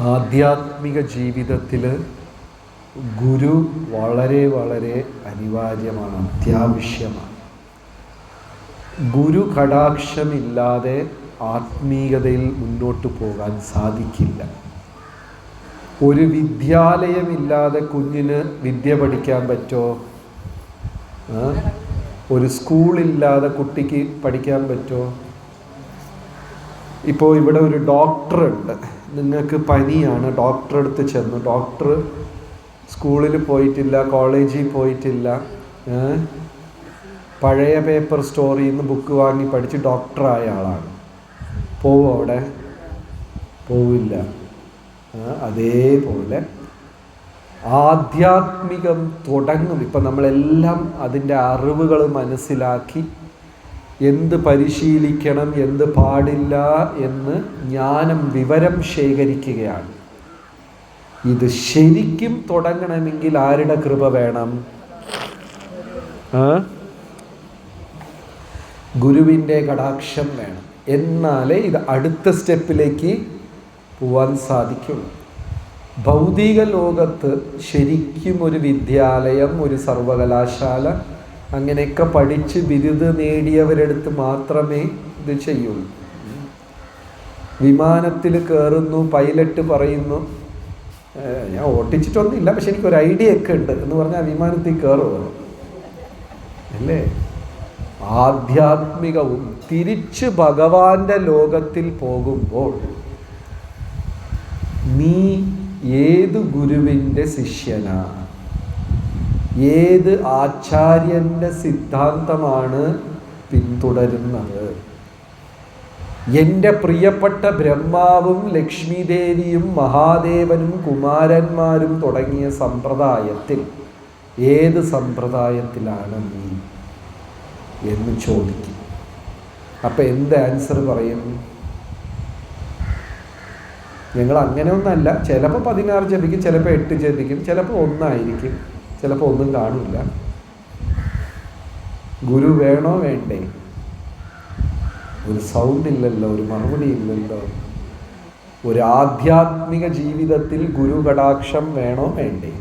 ആധ്യാത്മിക ജീവിതത്തിൽ ഗുരു വളരെ വളരെ അനിവാര്യമാണ് അത്യാവശ്യമാണ്. ഗുരു കടാക്ഷമില്ലാതെ ആത്മീയതയിൽ മുന്നോട്ട് പോകാൻ സാധിക്കില്ല. ഒരു വിദ്യാലയമില്ലാതെ കുഞ്ഞിന് വിദ്യ പഠിക്കാൻ പറ്റുമോ? ഒരു സ്കൂളില്ലാതെ കുട്ടിക്ക് പഠിക്കാൻ പറ്റുമോ ഇപ്പോൾ ഇവിടെ ഒരു ഡോക്ടർ ഉണ്ട് നിങ്ങൾക്ക് പനിയാണ് ഡോക്ടറെ അടുത്ത് ചെന്നു. ഡോക്ടർ സ്കൂളിൽ പോയിട്ടില്ല കോളേജിൽ പോയിട്ടില്ല പഴയ പേപ്പർ സ്റ്റോറിൽ നിന്ന് ബുക്ക് വാങ്ങി പഠിച്ച് ഡോക്ടറായ ആളാണ്. പോവും അവിടെ? പോവില്ല. അതേപോലെ ആധ്യാത്മികം തുടങ്ങും. ഇപ്പം നമ്മളെല്ലാം അതിന്റെ അറിവുകൾ മനസ്സിലാക്കി എന്ത് പരിശീലിക്കണം എന്ത് പാടില്ല എന്ന് ജ്ഞാനം വിവരം ശേഖരിക്കുകയാണ്. ഇത് ശരിക്കും തുടങ്ങണമെങ്കിൽ ആരുടെ കൃപ വേണം? ഗുരുവിന്റെ കടാക്ഷം വേണം. എന്നാലേ ഇത് അടുത്ത സ്റ്റെപ്പിലേക്ക് പോവാൻ സാധിക്കുള്ളൂ. ഭൗതിക ലോകത്ത് ശരിക്കും ഒരു വിദ്യാലയം ഒരു സർവകലാശാല അങ്ങനെയൊക്കെ പഠിച്ച് ബിരുദ നേടിയവരെടുത്ത് മാത്രമേ ഇത് ചെയ്യുള്ളൂ. വിമാനത്തിൽ കയറുന്നു പൈലറ്റ് പറയുന്നു ഞാൻ ഓട്ടിച്ചിട്ടൊന്നുമില്ല പക്ഷെ എനിക്കൊരു ഐഡിയ ഒക്കെ ഉണ്ട് എന്ന് പറഞ്ഞാൽ വിമാനത്തിൽ കയറുമോ അല്ലേ? ആധ്യാത്മികവും തിരിച്ച് ഭഗവാന്റെ ലോകത്തിൽ പോകുമ്പോൾ നീ ഏത് ഗുരുവിന്റെ ശിഷ്യനാ? ഏത് ആചാര്യന്റെ സിദ്ധാന്തമാണ് പിന്തുടരുന്നത്? എന്റെ പ്രിയപ്പെട്ട ബ്രഹ്മാവും ലക്ഷ്മിദേവിയും മഹാദേവനും കുമാരന്മാരും തുടങ്ങിയ സമ്പ്രദായത്തിൽ ഏത് സമ്പ്രദായത്തിലാണ് നീ എന്ന് ചോദിക്കും. അപ്പം എന്ത് ആൻസർ പറയും? ഞങ്ങൾ അങ്ങനെ ഒന്നല്ല ചിലപ്പോൾ പതിനാറ് ജപിക്കും ചിലപ്പോൾ എട്ട് ജപിക്കും ചിലപ്പോൾ ഒന്നായിരിക്കും. ചിലപ്പോൾ ഒന്നും കാണില്ല ഗുരു വേണോ വേണ്ടേ? ഒരു സൗണ്ട് ഇല്ലല്ലോ ഒരു മറുപടി ഇല്ലല്ലോ. ഒരു ആധ്യാത്മിക ജീവിതത്തിൽ ഗുരു കടാക്ഷം വേണോ വേണ്ടേ?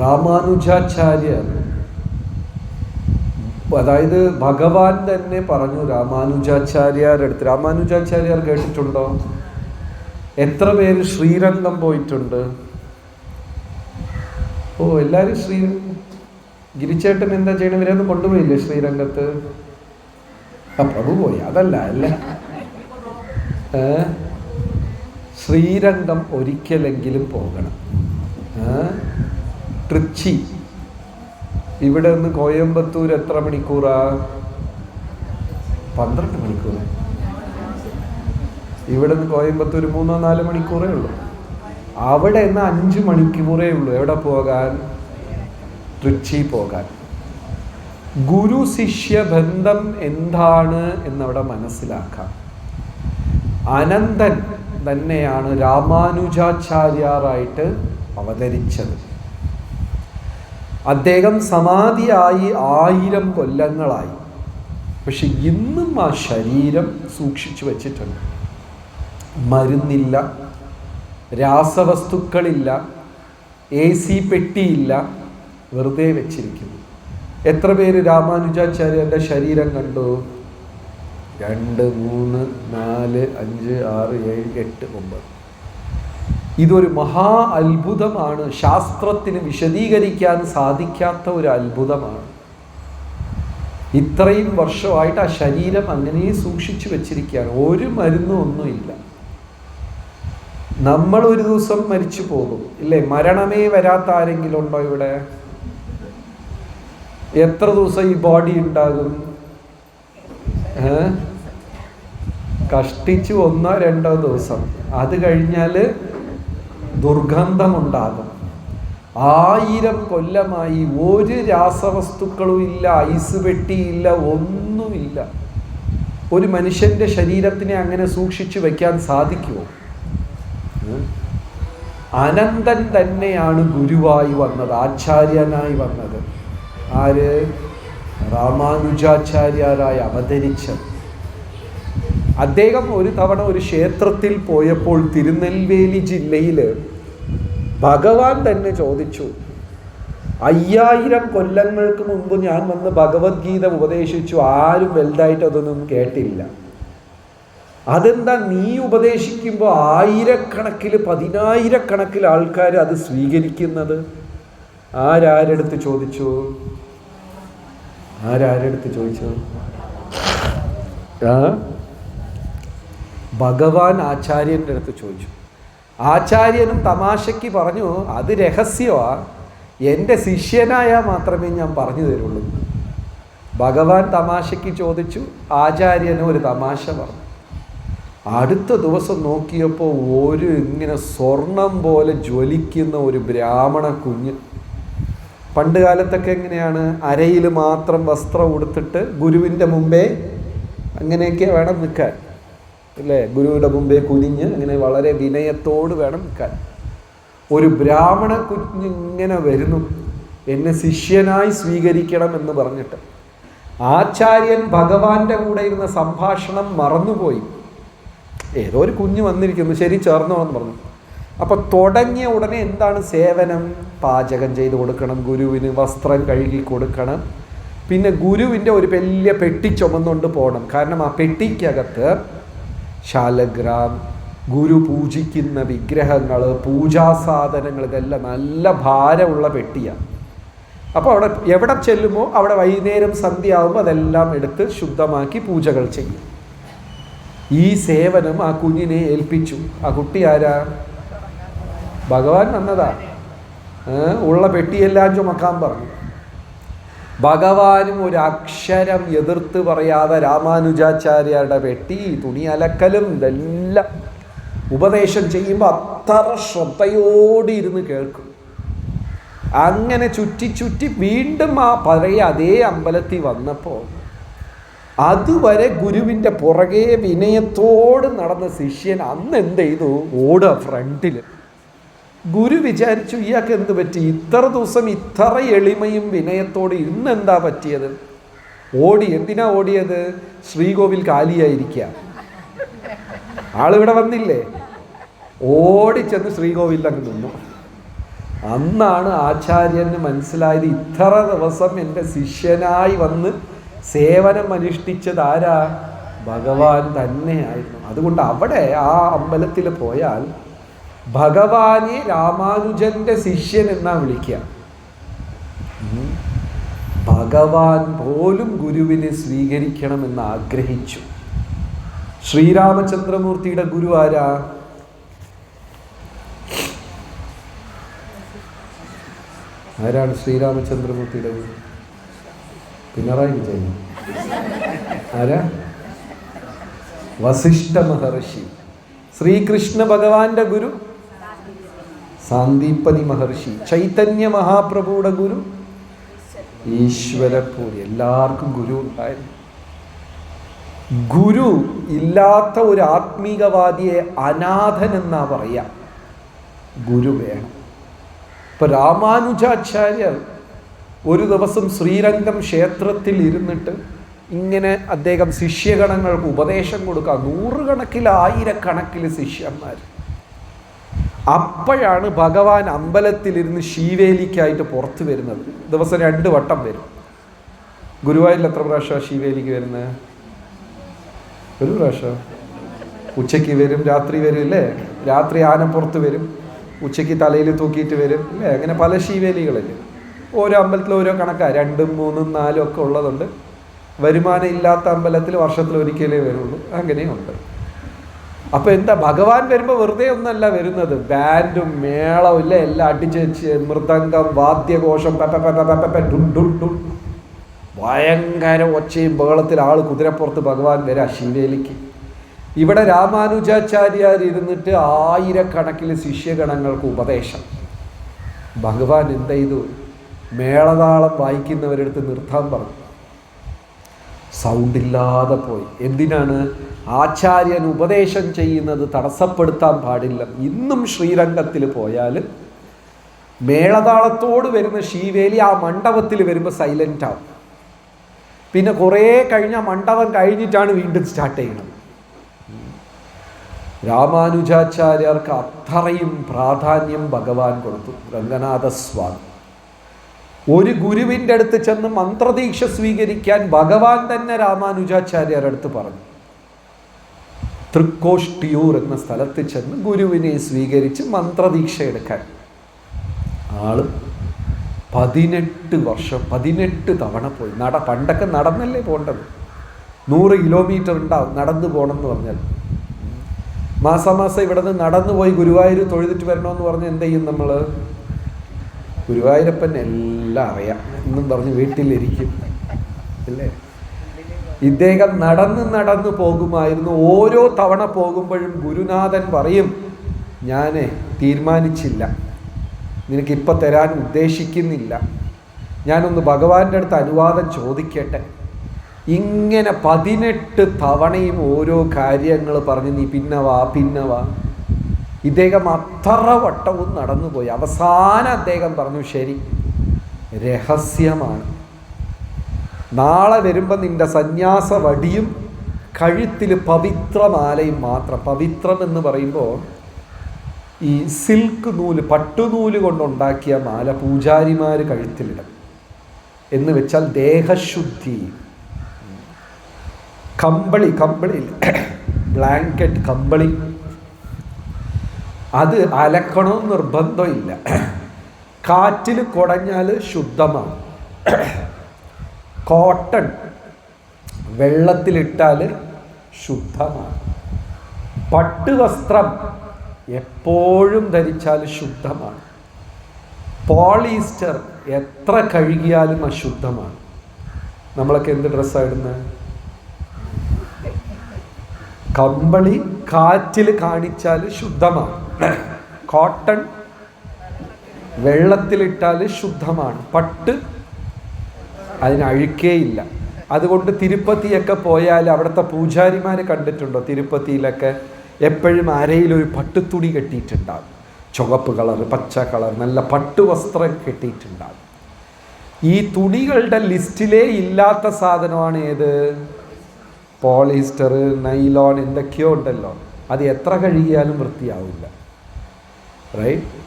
രാമാനുജാചാര്യർ അതായത് ഭഗവാൻ തന്നെ പറഞ്ഞു രാമാനുജാചാര്യരുടെ അടുത്ത് രാമാനുജാചാര്യർ കേട്ടിട്ടുണ്ടോ? എത്ര പേര് ശ്രീരംഗം പോയിട്ടുണ്ട്? ഓ എല്ലാവരും ശ്രീ ഗിരിച്ചേട്ടൻ എന്താ ചെയ്യണം? ഇവരെയൊന്നും കൊണ്ടുപോയില്ലേ ശ്രീരംഗത്ത്? ആ പ്രഭു പോയി. അതല്ല അല്ല? ശ്രീരംഗം ഒരിക്കലെങ്കിലും പോകണം? ട്രിച്ചി. ഇവിടെ നിന്ന് കോയമ്പത്തൂർ എത്ര മണിക്കൂറാ? പന്ത്രണ്ട് മണിക്കൂർ. ഇവിടെ നിന്ന് കോയമ്പത്തൂർ മൂന്നോ നാല് മണിക്കൂറേ ഉള്ളൂ. അവിടെ നിന്ന് അഞ്ച് മണിക്കൂറേ ഉള്ളൂ. എവിടെ പോകാൻ? ട്രിച്ചി പോകാൻ. ഗുരു ശിഷ്യ ബന്ധം എന്താണ് എന്നവിടെ മനസ്സിലാക്കാം. അനന്തൻ തന്നെയാണ് രാമാനുജാചാര്യാറായിട്ട് അവതരിച്ചത്. അദ്ദേഹം സമാധിയായി ആയിരം കൊല്ലങ്ങളായി. പക്ഷെ ഇന്നും ആ ശരീരം സൂക്ഷിച്ചു വച്ചിട്ടുണ്ട്. മരുന്നില്ല. രാസവസ്തുക്കളില്ല എ സി പെട്ടിയില്ല വെറുതെ വെച്ചിരിക്കുന്നു. എത്ര പേര് രാമാനുജാചാര്യന്റെ ശരീരം കണ്ടു? രണ്ട് മൂന്ന് നാല് അഞ്ച് ആറ് ഏഴ് എട്ട് ഒമ്പത്. ഇതൊരു മഹാ അത്ഭുതമാണ്. ശാസ്ത്രത്തിന് വിശദീകരിക്കാൻ സാധിക്കാത്ത ഒരു അത്ഭുതമാണ്. ഇത്രയും വർഷമായിട്ട് ആ ശരീരം അങ്ങനെ സൂക്ഷിച്ചു വെച്ചിരിക്കുകയാണ്. ഒരു മരുന്നും ഒന്നുമില്ല. നമ്മൾ ഒരു ദിവസം മരിച്ചു പോകും. ഇല്ലേ? മരണമേ വരാത്ത ആരെങ്കിലും ഉണ്ടോ ഇവിടെ? എത്ര ദിവസം ഈ ബോഡി ഉണ്ടാകും? കഷ്ടിച്ചു ഒന്നോ രണ്ടോ ദിവസം. അത് കഴിഞ്ഞാൽ ദുർഗന്ധമുണ്ടാകും. ആയിരം കൊല്ലമായി ഒരു രാസവസ്തുക്കളും ഇല്ല ഐസ് വെട്ടിയില്ല ഒന്നുമില്ല. ഒരു മനുഷ്യന്റെ ശരീരത്തിനെ അങ്ങനെ സൂക്ഷിച്ചു വെക്കാൻ സാധിക്കുമോ അനന്തൻ തന്നെയാണ് ഗുരുവായി വന്നത് ആചാര്യനായി വന്നത്. ആര്? രാമാനുജാചാര്യരായി അവതരിച്ചത്. അദ്ദേഹം ഒരു തവണ ഒരു ക്ഷേത്രത്തിൽ പോയപ്പോൾ തിരുനെൽവേലി ജില്ലയിൽ ഭഗവാൻ തന്നെ ചോദിച്ചു അയ്യായിരം കൊല്ലങ്ങൾക്ക് മുമ്പ് ഞാൻ വന്ന് ഭഗവത്ഗീത ഉപദേശിച്ചു ആരും വലുതായിട്ട് അതൊന്നും കേട്ടില്ല. അതെന്താ നീ ഉപദേശിക്കുമ്പോൾ ആയിരക്കണക്കിൽ പതിനായിരക്കണക്കിൽ ആൾക്കാർ അത് സ്വീകരിക്കുന്നത്? ആരാരെടുത്ത് ചോദിച്ചു? ആരാരെടുത്ത് ചോദിച്ചു? ഭഗവാൻ ആചാര്യന്റെ അടുത്ത് ചോദിച്ചു. ആചാര്യനും തമാശയ്ക്ക് പറഞ്ഞു അത് രഹസ്യമാണ് എന്റെ ശിഷ്യനായാൽ മാത്രമേ ഞാൻ പറഞ്ഞു തരുള്ളൂ. ഭഗവാൻ തമാശയ്ക്ക് ചോദിച്ചു ആചാര്യനും ഒരു തമാശ പറഞ്ഞു. അടുത്ത ദിവസം നോക്കിയപ്പോൾ ഒരു ഇങ്ങനെ സ്വർണം പോലെ ജ്വലിക്കുന്ന ഒരു ബ്രാഹ്മണ കുഞ്ഞ്. പണ്ട് കാലത്തൊക്കെ എങ്ങനെയാണ്? അരയിൽ മാത്രം വസ്ത്രം ഉടുത്തിട്ട് ഗുരുവിന്റെ മുമ്പേ അങ്ങനെയൊക്കെ വേണം നിൽക്കാൻ. അല്ലേ? ഗുരുവിന്റെ മുമ്പേ കുനിഞ്ഞ് അങ്ങനെ വളരെ വിനയത്തോട് വേണം നിൽക്കാൻ. ഒരു ബ്രാഹ്മണ കുഞ്ഞ് ഇങ്ങനെ വരുന്നു. എന്നെ ശിഷ്യനായി സ്വീകരിക്കണം എന്ന് പറഞ്ഞിട്ട്. ആചാര്യൻ ഭഗവാന്റെ കൂടെ ഇരുന്ന സംഭാഷണം മറന്നുപോയി. ഏതോ ഒരു കുഞ്ഞ് വന്നിരിക്കുന്നു ശരി ചേർന്നോ എന്ന് പറഞ്ഞു. അപ്പോൾ തുടങ്ങിയ ഉടനെ എന്താണ് സേവനം? പാചകം ചെയ്ത് കൊടുക്കണം ഗുരുവിന് വസ്ത്രം കഴുകി കൊടുക്കണം. പിന്നെ ഗുരുവിന്റെ ഒരു വലിയ പെട്ടി ചുമന്നുകൊണ്ട് പോകണം. കാരണം ആ പെട്ടിക്കകത്ത് ശാലഗ്രാം ഗുരു പൂജിക്കുന്ന വിഗ്രഹങ്ങൾ പൂജാസാധനങ്ങൾ ഇതെല്ലാം നല്ല ഭാരമുള്ള പെട്ടിയാണ് അപ്പോൾ അവിടെ എവിടെ ചെല്ലുമോ അവിടെ വൈകുന്നേരം സന്ധ്യയാകുമ്പോൾ അതെല്ലാം എടുത്ത് ശുദ്ധമാക്കി പൂജകൾ ചെയ്യും. ഈ സേവനം ആ കുഞ്ഞിനെ ഏൽപ്പിച്ചു. ആ കുട്ടി ആരാ? ഭഗവാൻ വന്നതാ. ഉള്ള പെട്ടിയെല്ലാം ചുമക്കാൻ പറഞ്ഞു. ഭഗവാനും ഒരു അക്ഷരം എതിർത്ത് പറയാതെ രാമാനുജാചാര്യരുടെ പെട്ടി തുണി അലക്കലും ഇതെല്ലാം ഉപദേശം ചെയ്യുമ്പോൾ അത്ര ശ്രദ്ധയോടെ ഇരുന്ന് കേൾക്കും. അങ്ങനെ ചുറ്റി ചുറ്റി വീണ്ടും ആ പഴയ അതേ അമ്പലത്തിൽ വന്നപ്പോൾ അതുവരെ ഗുരുവിന്റെ പുറകെ വിനയത്തോട് നടന്ന ശിഷ്യൻ അന്ന് എന്ത് ചെയ്തു? ഓടുക ഫ്രണ്ടിൽ ഗുരു വിചാരിച്ചു ഇയാൾക്ക് എന്ത് പറ്റി? ഇത്ര ദിവസം ഇത്ര എളിമയും വിനയത്തോട് ഇന്ന് എന്താ പറ്റിയത്? ഓടി എന്തിനാ ഓടിയത്? ശ്രീകോവിൽ കാലിയായിരിക്കുക ആളിവിടെ വന്നില്ലേ? ഓടിച്ചെന്ന് ശ്രീകോവിലിൽ അങ്ങ് നിന്നു. അന്നാണ് ആചാര്യന് മനസ്സിലായത് ഇത്ര ദിവസം എന്റെ ശിഷ്യനായി വന്ന് സേവനം അനുഷ്ഠിച്ചത് ആരാ ഭഗവാൻ തന്നെയായിരുന്നു. അതുകൊണ്ട് അവിടെ ആ അമ്പലത്തിൽ പോയാൽ ഭഗവാനെ രാമാനുജന്റെ ശിഷ്യൻ എന്നാ വിളിക്കുക. ഭഗവാൻ പോലും ഗുരുവിനെ സ്വീകരിക്കണമെന്ന് ആഗ്രഹിച്ചു. ശ്രീരാമചന്ദ്രമൂർത്തിയുടെ ഗുരു ആരാ? ആരാണ് ശ്രീരാമചന്ദ്രമൂർത്തിയുടെ ഗുരു? പിണറായി വിജയൻ. ആരാ? വസിഷ്ഠ മഹർഷി. ശ്രീകൃഷ്ണ ഭഗവാന്റെ ഗുരു. സാന്ദീപനി മഹർഷി. ചൈതന്യ മഹാപ്രഭുയുടെ ഗുരു. ഈശ്വരപൂരി എല്ലാവർക്കും ഗുരു ഉണ്ടായിരുന്നു. ഗുരു ഇല്ലാത്ത ഒരു ആത്മീകവാദിയെ അനാഥൻ എന്നാ പറയുക ഗുരു വേണം. ഇപ്പൊ രാമാനുജാചാര്യർ ഒരു ദിവസം ശ്രീരംഗം ക്ഷേത്രത്തിൽ ഇരുന്നിട്ട് ഇങ്ങനെ അദ്ദേഹം ശിഷ്യഗണങ്ങൾക്ക് ഉപദേശം കൊടുക്കുക. നൂറുകണക്കിൽ ആയിരക്കണക്കിൽ ശിഷ്യന്മാർ. അപ്പോഴാണ് ഭഗവാൻ അമ്പലത്തിലിരുന്ന് ശീവേലിക്കായിട്ട് പുറത്ത് വരുന്നത്. ദിവസം രണ്ട് വട്ടം വരും. ഗുരുവായൂരിൽ എത്ര പ്രാവശ്യമാണ് ശീവേലിക്ക് വരുന്നത് ഒരു പ്രാവശ്യം? ഉച്ചയ്ക്ക് വരും രാത്രി വരും അല്ലേ രാത്രി ആനപ്പുറത്ത് വരും ഉച്ചയ്ക്ക് തലയിൽ തൂക്കിയിട്ട് വരും അല്ലേ അങ്ങനെ പല ശീവേലികളല്ലേ ഓരോ അമ്പലത്തിൽ ഓരോ കണക്കാണ് രണ്ടും മൂന്നും നാലും ഒക്കെ ഉള്ളതുണ്ട്. വരുമാനം ഇല്ലാത്ത അമ്പലത്തിൽ വർഷത്തിൽ ഒരിക്കലേ വരുള്ളൂ. അങ്ങനെയുണ്ട് അപ്പോൾ എന്താ ഭഗവാൻ വരുമ്പോൾ വെറുതെ ഒന്നല്ല വരുന്നത്. ബാൻഡും മേളവും ഇല്ല എല്ലാം അടിച്ച് മൃദംഗം വാദ്യഘോഷം. ഭയങ്കര ഒച്ചയും ബഹളത്തിൽ ആൾ കുതിരപ്പുറത്ത് ഭഗവാൻ വരാ ശിവേലിക്ക്. ഇവിടെ രാമാനുജാചാര്യർ ഇരുന്നിട്ട് ആയിരക്കണക്കിന് ശിഷ്യഗണങ്ങൾക്ക് ഉപദേശം. ഭഗവാൻ എന്ത് ചെയ്തു മേളതാളം വായിക്കുന്നവരെടുത്ത് നിർത്താൻ പറഞ്ഞു. സൗണ്ട് ഇല്ലാതെ പോയി. എന്തിനാണ് ആചാര്യൻ ഉപദേശം ചെയ്യുന്നത് തടസ്സപ്പെടുത്താൻ പാടില്ല. ഇന്നും ശ്രീരംഗത്തിൽ പോയാൽ മേളതാളത്തോട് വരുന്ന ശീവേലി ആ മണ്ഡപത്തിൽ വരുമ്പോൾ സൈലന്റ് ആവും. പിന്നെ കുറേ കഴിഞ്ഞ മണ്ഡപം കഴിഞ്ഞിട്ടാണ് വീണ്ടും സ്റ്റാർട്ട് ചെയ്യുന്നത് രാമാനുജാചാര്യർക്ക് അത്രയും പ്രാധാന്യം ഭഗവാൻ കൊടുത്തു. രംഗനാഥസ്വാമി. ഒരു ഗുരുവിന്റെ അടുത്ത് ചെന്ന് മന്ത്രദീക്ഷ സ്വീകരിക്കാൻ ഭഗവാൻ തന്നെ രാമാനുജാചാര്യരുടെ അടുത്ത് പറഞ്ഞു. തൃക്കോഷ്ടിയൂർ എന്ന സ്ഥലത്ത് ചെന്ന് ഗുരുവിനെ സ്വീകരിച്ച് മന്ത്രദീക്ഷ എടുക്കാൻ. ആൾ പതിനെട്ട് വർഷം പതിനെട്ട് തവണ പോയി. നട പണ്ടൊക്കെ നടന്നല്ലേ പോകേണ്ടത് നൂറ് കിലോമീറ്റർ ഉണ്ടാവും നടന്നു പോകണം എന്ന് പറഞ്ഞാൽ. മാസാമാസം ഇവിടെ നിന്ന് നടന്നു പോയി ഗുരുവായൂർ തൊഴുതിട്ട് വരണമെന്ന് പറഞ്ഞ് എന്ത് ചെയ്യും നമ്മൾ ഗുരുവായൂരപ്പൻ എല്ലാം അറിയാം. എന്നും പറഞ്ഞ് വീട്ടിലിരിക്കും. അല്ലേ? ഇദ്ദേഹം നടന്ന് നടന്ന് പോകുമായിരുന്നു. ഓരോ തവണ പോകുമ്പോഴും ഗുരുനാഥൻ പറയും ഞാൻ തീരുമാനിച്ചില്ല. നിനക്കിപ്പോൾ തരാൻ ഉദ്ദേശിക്കുന്നില്ല. ഞാനൊന്ന് ഭഗവാന്റെ അടുത്ത് അനുവാദം ചോദിക്കട്ടെ. ഇങ്ങനെ പതിനെട്ട് തവണയും ഓരോ കാര്യങ്ങൾ പറഞ്ഞ് നീ പിന്നവാ പിന്നവാ. ഇദ്ദേഹം അത്ര വട്ടവും നടന്നുപോയി. അവസാനം അദ്ദേഹം പറഞ്ഞു ശരി രഹസ്യമാണ്. നാളെ വരുമ്പോൾ നിന്റെ സന്യാസ വടിയും കഴുത്തിൽ പവിത്രമാലയും മാത്രം. പവിത്രം എന്ന് പറയുമ്പോൾ ഈ സിൽക്ക് നൂൽ പട്ടുനൂൽ കൊണ്ടുണ്ടാക്കിയ മാല പൂജാരിമാർ കഴുത്തിലിടും. എന്ന് വെച്ചാൽ ദേഹശുദ്ധി. കമ്പളി കമ്പളി ബ്ലാങ്കറ്റ് കമ്പളി. അത് അലക്കണമെന്ന് നിർബന്ധമില്ല. കാറ്റിൽ കുടഞ്ഞാൽ ശുദ്ധമാണ്. കോട്ടൺ വെള്ളത്തിലിട്ടാൽ ശുദ്ധമാണ്. പട്ട് വസ്ത്രം എപ്പോഴും ധരിച്ചാൽ ശുദ്ധമാണ്. പോളിസ്റ്റർ എത്ര കഴുകിയാലും അശുദ്ധമാണ്. നമ്മളൊക്കെ എന്ത് ഡ്രസ്സായിരുന്നു കമ്പളി കാറ്റിൽ കാണിച്ചാൽ ശുദ്ധമാണ്. കോട്ടൺ വെള്ളത്തിലിട്ടാൽ ശുദ്ധമാണ്. പട്ട് അതിനഴുക്കേയില്ല അതുകൊണ്ട് തിരുപ്പതിയൊക്കെ പോയാൽ അവിടുത്തെ പൂജാരിമാരെ കണ്ടിട്ടുണ്ടോ? തിരുപ്പതിയിലൊക്കെ എപ്പോഴും അരയിലൊരു പട്ടുത്തുണി കെട്ടിയിട്ടുണ്ടാകും ചുവപ്പ് കളർ പച്ച കളർ നല്ല പട്ടുവസ്ത്രം കെട്ടിയിട്ടുണ്ടാകും ഈ തുണികളുടെ ലിസ്റ്റിലേ ഇല്ലാത്ത സാധനമാണ് ഏത്? പോളിസ്റ്റർ നൈലോൺ എന്തൊക്കെയോ ഉണ്ടല്ലോ. അത് എത്ര കഴുകിയാലും വൃത്തിയാവില്ല. റൈറ്റ്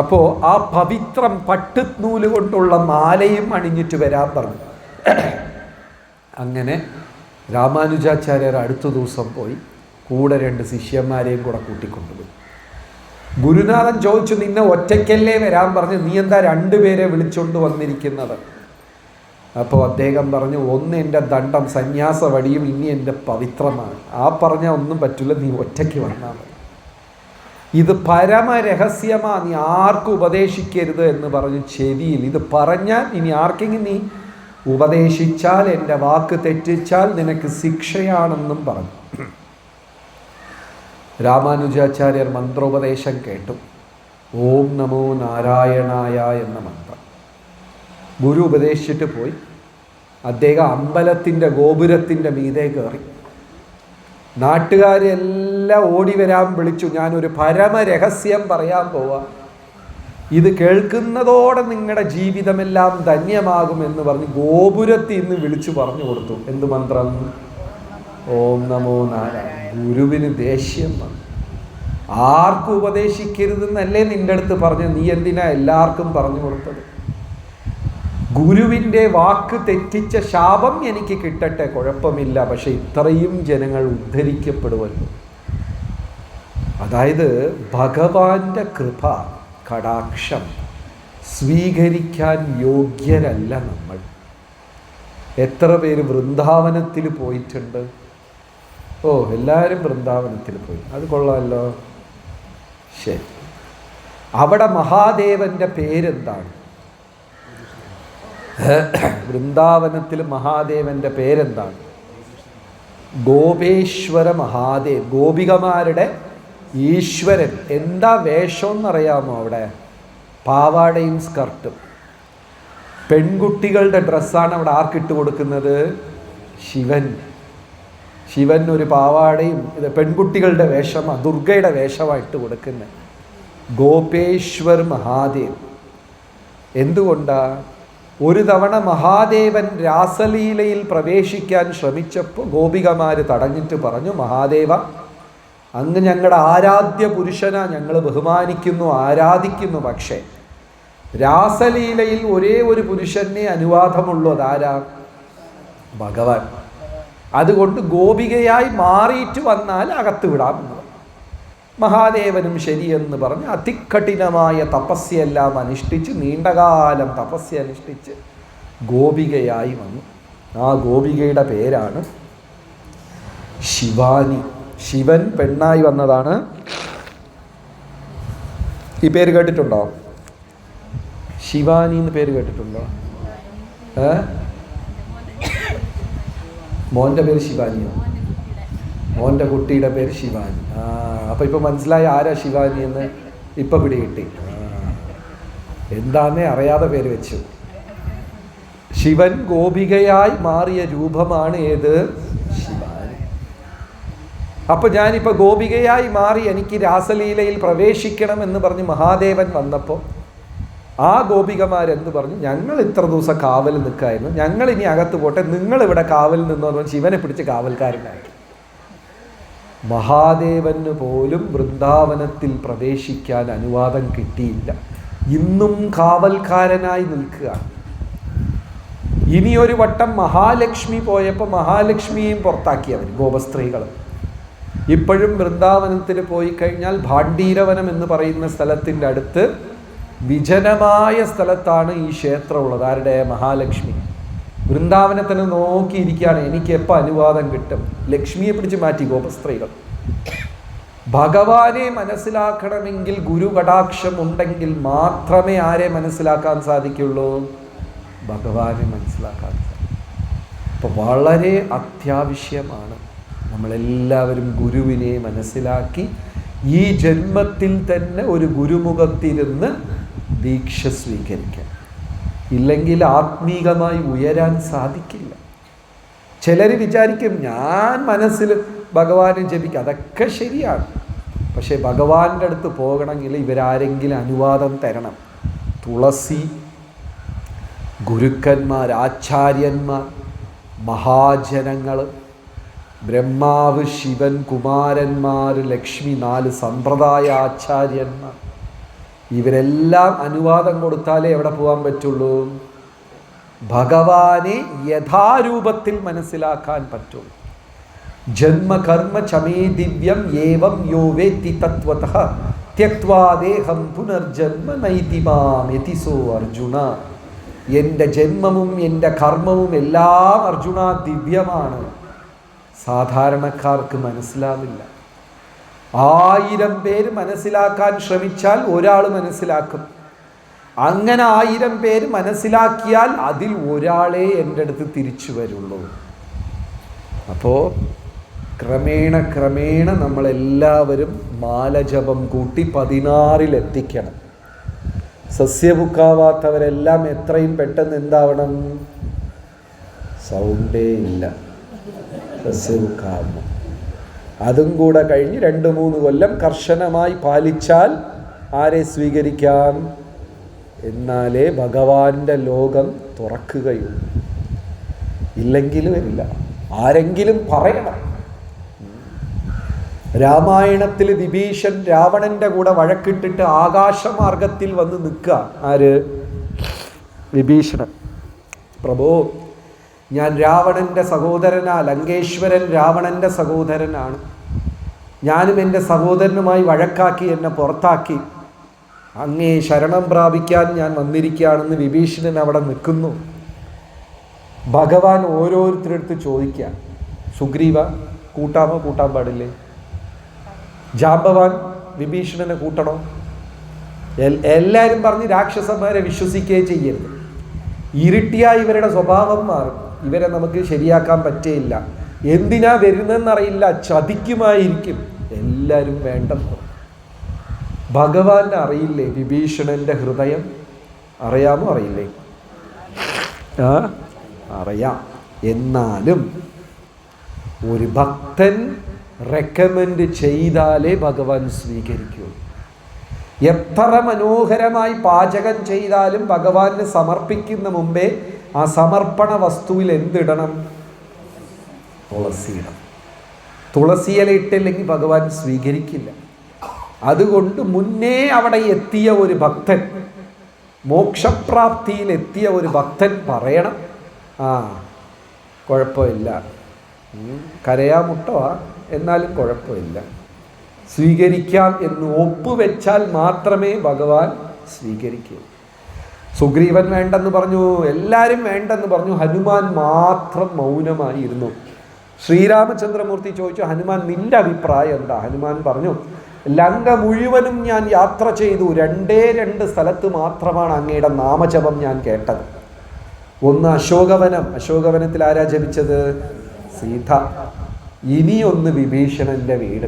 അപ്പോൾ ആ പവിത്രം പട്ടുനൂൽ കൊണ്ടുള്ള മാലയും അണിഞ്ഞിട്ട് വരാൻ പറഞ്ഞു. അങ്ങനെ രാമാനുജാചാര്യർ അടുത്ത ദിവസം പോയി കൂടെ രണ്ട് ശിഷ്യന്മാരെയും കൂടെ കൂട്ടിക്കൊണ്ടുപോയി. ഗുരുനാഥൻ ചോദിച്ചു നിന്നെ ഒറ്റയ്ക്കല്ലേ വരാൻ പറഞ്ഞ്? നീ എന്താ രണ്ടുപേരെ വിളിച്ചുകൊണ്ട് വന്നിരിക്കുന്നത്? അപ്പോൾ അദ്ദേഹം പറഞ്ഞു ഒന്ന് എന്റെ ദണ്ഡം സന്യാസ വടിയും ഇനി എന്റെ പവിത്രമാണ്. ആ പറഞ്ഞാൽ ഒന്നും പറ്റില്ല നീ ഒറ്റയ്ക്ക് വന്നാൽ മതി. ഇത് പരമരഹസ്യമാ നീ ആർക്കും ഉപദേശിക്കരുത് എന്ന് പറഞ്ഞു ചെവിയിൽ. ഇത് പറഞ്ഞാൽ ഇനി ആർക്കെങ്കിലും നീ ഉപദേശിച്ചാൽ എന്റെ വാക്ക് തെറ്റിച്ചാൽ നിനക്ക് ശിക്ഷയാണെന്നും പറഞ്ഞു. രാമാനുജാചാര്യർ മന്ത്രോപദേശം കേട്ടു. ഓം നമോ നാരായണായ എന്ന മന്ത്രം. ഗുരു ഉപദേശിച്ചിട്ട് പോയി. അദ്ദേഹം അമ്പലത്തിന്റെ ഗോപുരത്തിന്റെ മീതെ കയറി. നാട്ടുകാരെല്ലാം ഓടി വരാൻ വിളിച്ചു. ഞാനൊരു പരമരഹസ്യം പറയാൻ പോവാ. ഇത് കേൾക്കുന്നതോടെ നിങ്ങളുടെ ജീവിതമെല്ലാം ധന്യമാകും എന്ന് പറഞ്ഞ് ഗോപുരത്തിൽ നിന്ന് വിളിച്ചു പറഞ്ഞു കൊടുത്തു. എന്ത് മന്ത്രം? ഓം നമോ നാരായണ. ഗുരുവിന് ദേഷ്യം വന്നു. ആർക്കും ഉപദേശിക്കരുതെന്നല്ലേ നിന്റെ അടുത്ത് പറഞ്ഞു നീ എന്തിനാ എല്ലാവർക്കും പറഞ്ഞു കൊടുത്തത്? ഗുരുവിന്റെ വാക്ക് തെറ്റിച്ച ശാപം എനിക്ക് കിട്ടട്ടെ കുഴപ്പമില്ല. പക്ഷെ ഇത്രയും ജനങ്ങൾ ഉദ്ധരിക്കപ്പെടുമല്ലോ അതായത് ഭഗവാന്റെ കൃപ കടാക്ഷം സ്വീകരിക്കാൻ യോഗ്യരല്ല നമ്മൾ. എത്ര പേര് വൃന്ദാവനത്തിൽ പോയിട്ടുണ്ട്? ഓ എല്ലാവരും വൃന്ദാവനത്തിൽ പോയി. അത് കൊള്ളാമല്ലോ. ശരി. അവിടെ മഹാദേവന്റെ പേരെന്താണ്? വൃന്ദാവനത്തിൽ മഹാദേവന്റെ പേരെന്താണ്? ഗോപേശ്വര മഹാദേവ് ഗോപികമാരുടെ ഈശ്വരൻ. എന്താ വേഷം എന്നറിയാമോ അവിടെ? പാവാടയും സ്കർട്ടും. പെൺകുട്ടികളുടെ ഡ്രസ്സാണ് അവിടെ ആർക്കിട്ട് കൊടുക്കുന്നത്? ശിവൻ. ശിവൻ ഒരു പാവാടയും ഇത് പെൺകുട്ടികളുടെ വേഷമാണ് ദുർഗയുടെ വേഷമായിട്ട് കൊടുക്കുന്നത്. ഗോപേശ്വർ മഹാദേവ്. എന്തുകൊണ്ടാ? ഒരു തവണ മഹാദേവൻ രാസലീലയിൽ പ്രവേശിക്കാൻ ശ്രമിച്ചപ്പോൾ ഗോപികമാർ തടഞ്ഞിട്ട് പറഞ്ഞു മഹാദേവ അങ്ങ് ഞങ്ങളുടെ ആരാധ്യ പുരുഷനാ ഞങ്ങൾ ബഹുമാനിക്കുന്നു ആരാധിക്കുന്നു പക്ഷേ രാസലീലയിൽ ഒരേ ഒരു പുരുഷനെ അനുവാദമുള്ളൂ അതാരാ ഭഗവാൻ. അതുകൊണ്ട് ഗോപികയായി മാറിയിട്ട് വന്നാൽ അകത്ത് പറഞ്ഞു. മഹാദേവനും ശരിയെന്ന് പറഞ്ഞ് അതികഠിനമായ തപസ്യെല്ലാം അനുഷ്ഠിച്ച് നീണ്ടകാലം തപസ്യ അനുഷ്ഠിച്ച് ഗോപികയായി വന്നു. ആ ഗോപികയുടെ പേരാണ് ശിവാനി. ശിവൻ പെണ്ണായി വന്നതാണ്. ഈ പേര് കേട്ടിട്ടുണ്ടോ? ശിവാനി എന്ന് പേര് കേട്ടിട്ടുണ്ടോ? ഏ? മോന്റെ പേര് ശിവാനിയോ? മോന്റെ കുട്ടിയുടെ പേര് ശിവാനി. ആ അപ്പോൾ ഇപ്പം മനസ്സിലായി ആരാ ശിവാനി എന്ന്? ഇപ്പം പിടികിട്ടി. എന്താന്നേ അറിയാതെ പേര് വെച്ചു. ശിവൻ ഗോപികയായി മാറിയ രൂപമാണ് ഏത്? ശിവാനി. അപ്പൊ ഞാനിപ്പോൾ ഗോപികയായി മാറി എനിക്ക് രാസലീലയിൽ പ്രവേശിക്കണം എന്ന് പറഞ്ഞ് മഹാദേവൻ വന്നപ്പോൾ ആ ഗോപികമാരെന്ത് പറഞ്ഞു? ഞങ്ങൾ ഇത്ര ദിവസം കാവൽ നിൽക്കായിരുന്നു. ഞങ്ങൾ ഇനി അകത്ത് പോട്ടെ. നിങ്ങൾ ഇവിടെ കാവൽ നിന്നു പറഞ്ഞ് ശിവനെ പിടിച്ച് കാവൽക്കാരനായി. മഹാദേവന് പോലും വൃന്ദാവനത്തിൽ പ്രവേശിക്കാൻ അനുവാദം കിട്ടിയില്ല. ഇന്നും കാവൽക്കാരനായി നിൽക്കുക ഇനി ഒരു വട്ടം മഹാലക്ഷ്മി പോയപ്പോൾ മഹാലക്ഷ്മിയെയും പുറത്താക്കി അവർ ഗോപസ്ത്രീകൾ ഇപ്പോഴും വൃന്ദാവനത്തിൽ പോയി കഴിഞ്ഞാൽ ഭാണ്ഡീരവനം എന്ന് പറയുന്ന സ്ഥലത്തിന്റെ അടുത്ത് വിജനമായ സ്ഥലത്താണ് ഈ ക്ഷേത്രമുള്ളത്. ആരുടെ? മഹാലക്ഷ്മി. വൃന്ദാവനത്തിന് നോക്കിയിരിക്കുകയാണ്. എനിക്ക് എപ്പോൾ അനുവാദം കിട്ടും? ലക്ഷ്മിയെ പിടിച്ച് മാറ്റി ഗോപസ്ത്രീകൾ. ഭഗവാനെ മനസ്സിലാക്കണമെങ്കിൽ ഗുരു കടാക്ഷം ഉണ്ടെങ്കിൽ മാത്രമേ ആരെ മനസ്സിലാക്കാൻ സാധിക്കുള്ളൂ? ഭഗവാനെ മനസ്സിലാക്കാൻ അപ്പോൾ വളരെ അത്യാവശ്യമാണ് നമ്മളെല്ലാവരും ഗുരുവിനെ മനസ്സിലാക്കി ഈ ജന്മത്തിൽ തന്നെ ഒരു ഗുരുമുഖത്തിരുന്ന് ദീക്ഷ സ്വീകരിക്കാം ഇല്ലെങ്കിൽ ആത്മീകമായി ഉയരാൻ സാധിക്കില്ല. ചിലർ വിചാരിക്കും ഞാൻ മനസ്സിൽ ഭഗവാനെ ജപിക്കും അതൊക്കെ ശരിയാണ്. പക്ഷേ ഭഗവാന്റെ അടുത്ത് പോകണമെങ്കിൽ ഇവരാരെങ്കിലും അനുവാദം തരണം. തുളസി ഗുരുക്കന്മാർ ആചാര്യന്മാർ മഹാജനങ്ങൾ ബ്രഹ്മാവ് ശിവൻ കുമാരന്മാർ ലക്ഷ്മി നാല് സമ്പ്രദായ ആചാര്യന്മാർ. ഇവരെല്ലാം അനുവാദം കൊടുത്താലേ എവിടെ പോകാൻ പറ്റുള്ളൂ? ഭഗവാനെ യഥാരൂപത്തിൽ മനസ്സിലാക്കാൻ പറ്റുള്ളൂ. ജന്മകർമ്മ ചമേ ദിവ്യം ഏവം യോ വേത്തി തത്വത ത്യക്വാദേഹം പുനർജന്മ നൈതിമാം എതിസോ അർജുന. എന്റെ ജന്മവും എന്റെ കർമ്മവും എല്ലാം അർജുന ദിവ്യമാണ്. സാധാരണക്കാർക്ക് മനസ്സിലാവില്ല. ആയിരം പേര് മനസ്സിലാക്കാൻ ശ്രമിച്ചാൽ ഒരാൾ മനസ്സിലാക്കും. അങ്ങനെ ആയിരം പേര് മനസ്സിലാക്കിയാൽ അതിൽ ഒരാളെ എന്റെ അടുത്ത് തിരിച്ചു വരുള്ളൂ. അപ്പോൾ ക്രമേണ ക്രമേണ നമ്മളെല്ലാവരും മാലജപം കൂട്ടി പതിനാറിലെത്തിക്കണം. സസ്യബുക്കാവാത്തവരെല്ലാം എത്രയും പെട്ടെന്ന് എന്താവണം? സൗണ്ടേ ഇല്ല. സസ്യബുക്കാവുന്നു അതും കൂടെ കഴിഞ്ഞ് രണ്ട് മൂന്ന് കൊല്ലം കർശനമായി പാലിച്ചാൽ ആരെ സ്വീകരിക്കാം? എന്നാലേ ഭഗവാന്റെ ലോകം തുറക്കുകയുള്ളൂ. ഇല്ലെങ്കിലും ഇല്ല. ആരെങ്കിലും പറയണം. രാമായണത്തിൽ വിഭീഷൺ രാവണന്റെ കൂടെ വഴക്കിട്ടിട്ട് ആകാശമാർഗത്തിൽ വന്ന് നിൽക്കുക. ആര്? വിഭീഷണൻ. പ്രഭോ ഞാൻ രാവണന്റെ സഹോദരനാ ലങ്കേശ്വരൻ രാവണന്റെ സഹോദരനാണ്. ഞാനും എന്റെ സഹോദരനുമായി വഴക്കാക്കി എന്നെ പുറത്താക്കി. അങ്ങേ ശരണം പ്രാപിക്കാൻ ഞാൻ വന്നിരിക്കുകയാണെന്ന് വിഭീഷണൻ അവിടെ നിൽക്കുന്നു. ഭഗവാൻ ഓരോരുത്തരടുത്ത് ചോദിക്കുക സുഗ്രീവ കൂട്ടാമോ കൂട്ടാൻ പാടില്ലേ? ജാമ്പവാൻ വിഭീഷണനെ കൂട്ടണോ? എല്ലാവരും പറഞ്ഞ് രാക്ഷസന്മാരെ വിശ്വസിക്കുകയും ചെയ്യരുത്. ഇരുട്ടിയായി ഇവരുടെ സ്വഭാവം മാറും. ഇവരെ നമുക്ക് ശരിയാക്കാൻ പറ്റേയില്ല. എന്തിനാ വരുന്നതെന്നറിയില്ല. ചതിക്കുമായിരിക്കും. എല്ലാവരും വേണ്ടെന്ന് ഭഗവാൻ അറിയില്ലേ? വിഭീഷണന്റെ ഹൃദയം? അറിയാമോ? അറിയില്ലേ? ആ? അറിയാം. എന്നാലും ഒരു ഭക്തൻ റെക്കമെൻഡ് ചെയ്താലേ ഭഗവാൻ സ്വീകരിക്കൂ. എത്ര മനോഹരമായി പാചകം ചെയ്താലും ഭഗവാന് സമർപ്പിക്കുന്ന മുമ്പേ ആ സമർപ്പണ വസ്തുവിൽ എന്തിടണം? തുളസിയിടം തുളസിയില ഇട്ടില്ലെങ്കിൽ ഭഗവാൻ സ്വീകരിക്കില്ല. അതുകൊണ്ട് മുന്നേ അവിടെ എത്തിയ ഒരു ഭക്തൻ മോക്ഷപ്രാപ്തിയിൽ എത്തിയ ഒരു ഭക്തൻ പറയണം. ആ കുഴപ്പമില്ല. കരയാ കരയാമുട്ടവാ എന്നാലും കുഴപ്പമില്ല. സ്വീകരിക്കാം എന്ന് ഒപ്പുവെച്ചാൽ മാത്രമേ ഭഗവാൻ സ്വീകരിക്കൂ. സുഗ്രീവൻ വേണ്ടെന്ന് പറഞ്ഞു എല്ലാവരും വേണ്ടെന്ന് പറഞ്ഞു ഹനുമാൻ മാത്രം മൗനമായിരുന്നു. ശ്രീരാമചന്ദ്രമൂർത്തി ചോദിച്ചു ഹനുമാൻ നിന്റെ അഭിപ്രായം എന്താ? ഹനുമാൻ പറഞ്ഞു ലങ്ക മുഴുവനും ഞാൻ യാത്ര ചെയ്തു രണ്ടേ രണ്ട് സ്ഥലത്ത് മാത്രമാണ് അങ്ങയുടെ നാമജപം ഞാൻ കേട്ടത്. ഒന്ന് അശോകവനം. അശോകവനത്തിൽ ആരാ ജപിച്ചത്? സീത. ഇനിയൊന്ന് വിഭീഷണന്റെ വീട്.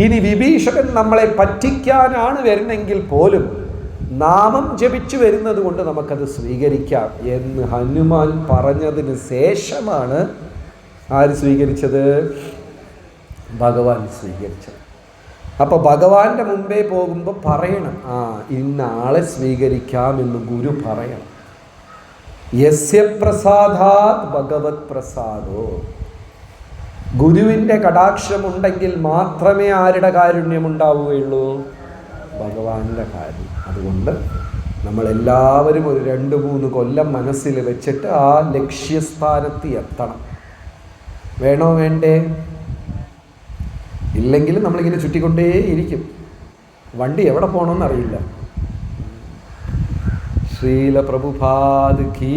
ഇനി വിഭീഷണൻ നമ്മളെ പറ്റിക്കാനാണ് വരുന്നെങ്കിൽ പോലും നാമം ജപിച്ചു വരുന്നത് കൊണ്ട് നമുക്കത് സ്വീകരിക്കാം എന്ന് ഹനുമാൻ പറഞ്ഞതിന് ശേഷമാണ് ആര് സ്വീകരിച്ചത്? ഭഗവാൻ സ്വീകരിച്ചത്. അപ്പോൾ ഭഗവാന്റെ മുമ്പേ പോകുമ്പോൾ പറയണം ആ ഇന്ന ആളെ സ്വീകരിക്കാമെന്ന് ഗുരു പറയണം. യസ്യ പ്രസാദാത് ഭഗവത് പ്രസാദോ. ഗുരുവിന്റെ കടാക്ഷമുണ്ടെങ്കിൽ മാത്രമേ ആരുടെ കാരുണ്യമുണ്ടാവുകയുള്ളൂ ഭഗവാന്റെ കാര്യം. അതുകൊണ്ട് നമ്മളെല്ലാവരും ഒരു രണ്ട് മൂന്ന് കൊല്ലം മനസ്സിൽ വെച്ചിട്ട് ആ ലക്ഷ്യസ്ഥാനത്ത് എത്തണം. വേണോ വേണ്ടേ? ഇല്ലെങ്കിൽ നമ്മളിങ്ങനെ ചുറ്റിക്കൊണ്ടേ ഇരിക്കും വണ്ടി എവിടെ പോകണമെന്ന് അറിയില്ല. ശ്രീല പ്രഭുപാദ് കീ